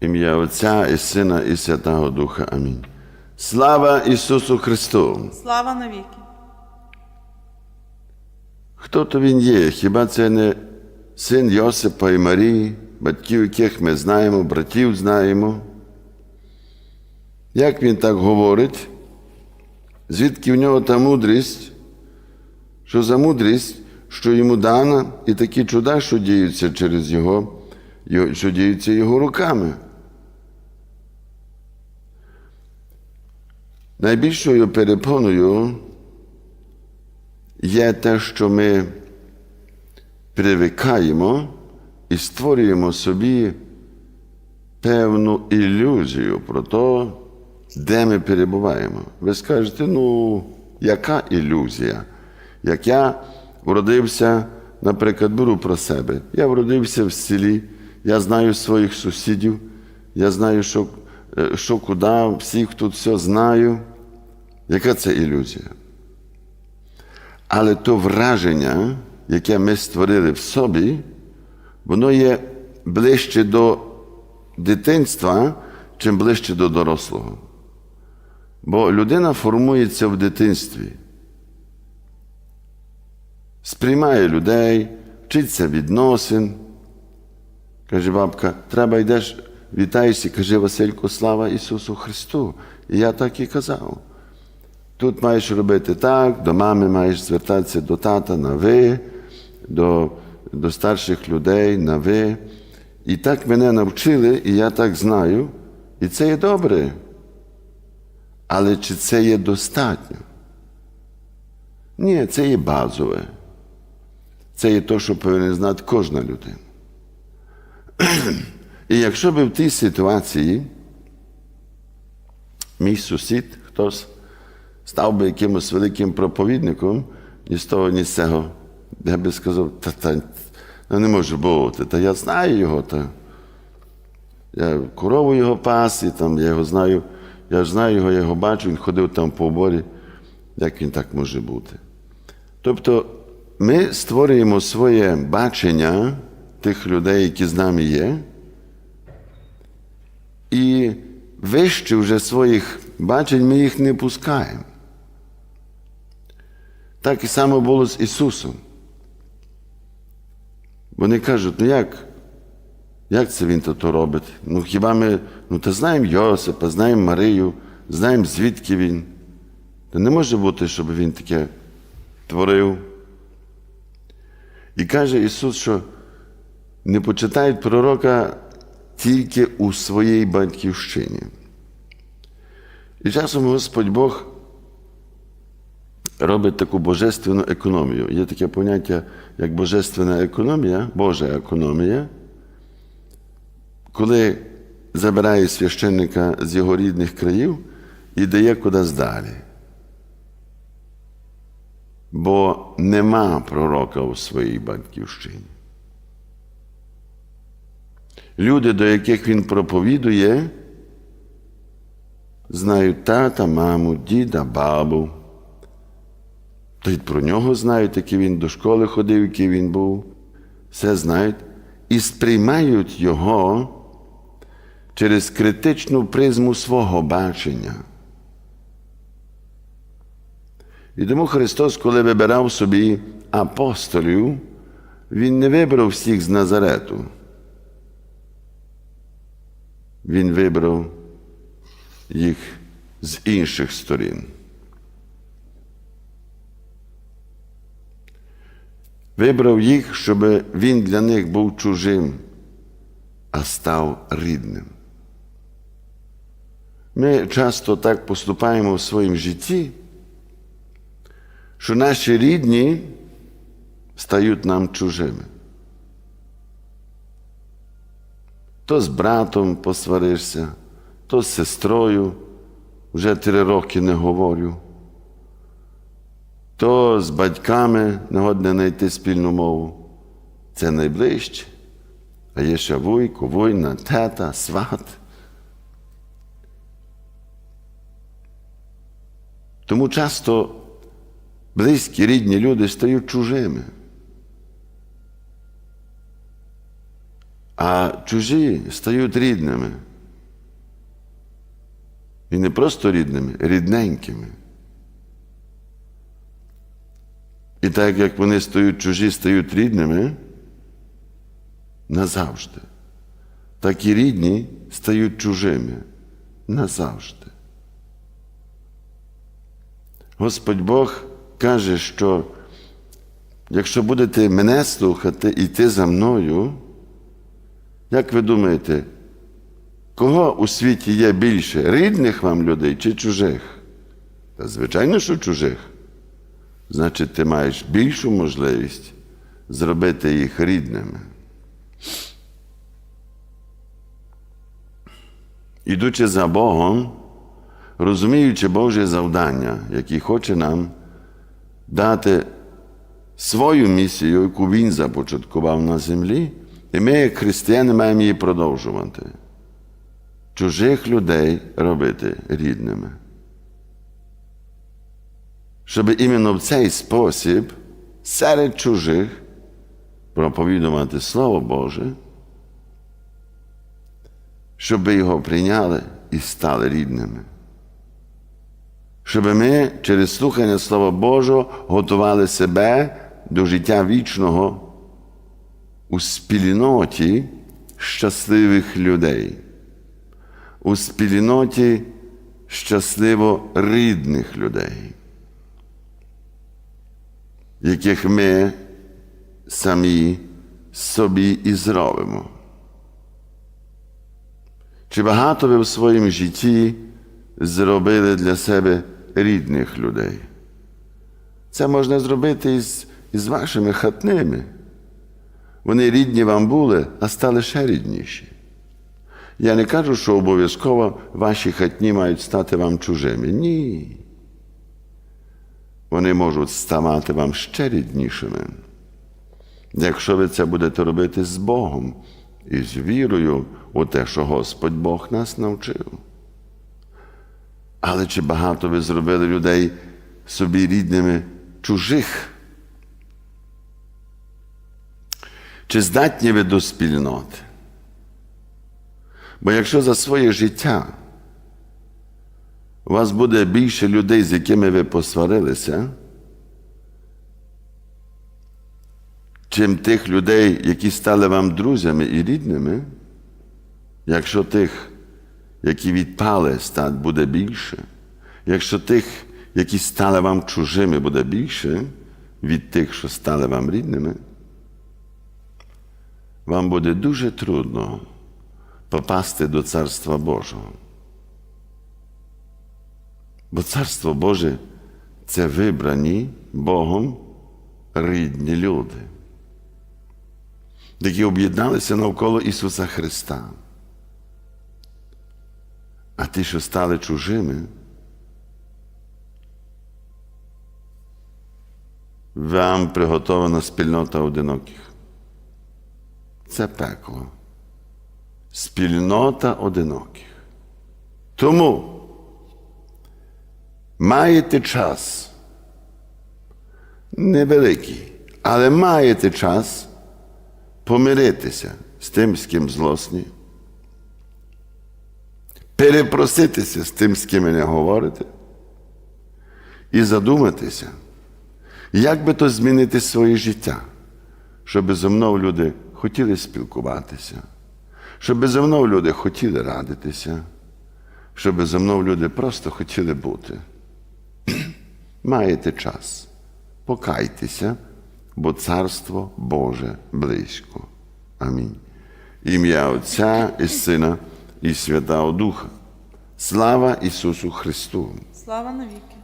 Ім'я Отця і Сина, і Святого Духа. Амінь. Слава Ісусу Христу! Слава навіки. Хто то Він є? Хіба це не син Йосипа і Марії, батьків, яких ми знаємо, братів знаємо? Як він так говорить? Звідки в нього та мудрість? Що за мудрість, що йому дана, і такі чуда, що діються через його, що діються його руками? Найбільшою перепоною є те, що ми привикаємо і створюємо собі певну ілюзію про те, де ми перебуваємо. Ви скажете, ну, яка ілюзія? Як я вродився, наприклад, беру про себе. Я вродився в селі, я знаю своїх сусідів, я знаю, що, е, що куди, всіх тут все знаю. Яка це ілюзія? Але то враження, яке ми створили в собі, воно є ближче до дитинства, чим ближче до дорослого. Бо людина формується в дитинстві, сприймає людей, вчиться відносин. Каже бабка, треба йдеш, вітаєшся, каже Василько, слава Ісусу Христу. І я так і казав. Тут маєш робити так, до мами маєш звертатися до тата на ви, до, до старших людей на ви. І так мене навчили, і я так знаю. І це є добре. Але чи це є достатньо? Ні, це є базове. Це є те, що повинен знати кожна людина. І якщо би в тій ситуації мій сусід, хтось став би якимось великим проповідником, ні з того, ні з цього, я би сказав, та, та, ну, не може бути, та я знаю його. Та. Я корову його пас, і там я його знаю, я ж знаю його, я його бачу, він ходив там по оборі. Як він так може бути? Тобто ми створюємо своє бачення тих людей, які з нами є, і вище вже своїх бачень ми їх не пускаємо. Так і само було з Ісусом. Вони кажуть, ну як? Як це він то робить? Ну хіба ми ну, та знаємо Йосипа, знаємо Марію, знаємо, звідки він. Та не може бути, щоб він таке творив. І каже Ісус, що не почитають пророка тільки у своїй батьківщині. І часом Господь Бог робить таку божественну економію. Є таке поняття, як божественна економія, Божа економія, коли забирає священника з його рідних країв і дає кудись далі. Бо нема пророка у своїй батьківщині. Люди, до яких він проповідує, знають тата, маму, діда, бабу. То й про нього знають, який він до школи ходив, який він був. Все знають і сприймають його через критичну призму свого бачення. І тому Христос, коли вибирав собі апостолів, Він не вибрав всіх з Назарету. Він вибрав їх з інших сторін. Вибрав їх, щоб він для них був чужим, а став рідним. Ми часто так поступаємо в своїм житті, що наші рідні стають нам чужими. То з братом посваришся, то з сестрою вже три роки не говорю, то з батьками не знайти спільну мову. Це найближче. А є ще вуйко, война, тета, сват. Тому часто близькі рідні люди стають чужими. А чужі стають рідними. І не просто рідними, рідненькими. І так як вони стають чужі, стають рідними назавжди, так і рідні стають чужими назавжди. Господь Бог каже, що якщо будете мене слухати і йти за мною, як ви думаєте, кого у світі є більше рідних вам людей чи чужих? Та звичайно, що чужих. Значить, ти маєш більшу можливість зробити їх рідними. Ідучи за Богом, розуміючи Боже завдання, яке хоче нам дати свою місію, яку Він започаткував на землі, і ми, як християни, маємо її продовжувати. Чужих людей робити рідними. Щоб іменно в цей спосіб серед чужих проповідувати Слово Боже, щоб його прийняли і стали рідними. Щоб ми через слухання Слова Божого готували себе до життя вічного у спільноті щасливих людей, у спільноті щасливо рідних людей, яких ми самі собі і зробимо. Чи багато ви в своєму житті зробили для себе рідних людей? Це можна зробити із, із вашими хатними. Вони рідні вам були, а стали ще рідніші. Я не кажу, що обов'язково ваші хатні мають стати вам чужими. Ні. Вони можуть ставати вам ще ріднішими. Якщо ви це будете робити з Богом і з вірою у те, що Господь Бог нас навчив. Але чи багато ви зробили людей собі рідними чужих? Чи здатні ви до спільноти? Бо якщо за своє життя у вас буде більше людей, з якими ви посварилися, чим тих людей, які стали вам друзями і рідними, якщо тих, які відпали, стать буде більше, якщо тих, які стали вам чужими, буде більше від тих, що стали вам рідними, вам буде дуже трудно попасти до Царства Божого. Бо Царство Боже це вибрані Богом рідні люди, які об'єдналися навколо Ісуса Христа. А ті, що стали чужими, вам приготована спільнота одиноких. Це пекло. Спільнота одиноких. Тому маєте час, невеликий, але маєте час помиритися з тим, з ким злосні, перепроситися з тим, з ким не говорите, і задуматися, як би то змінити своє життя, щоб зо мною люди хотіли спілкуватися, щоб зо мною люди хотіли радитися, щоб зо мною люди просто хотіли бути. Маєте час, покайтеся, бо Царство Боже близько. Амінь. Ім'я Отця і Сина і Святого Духа. Слава Ісусу Христу! Слава навіки.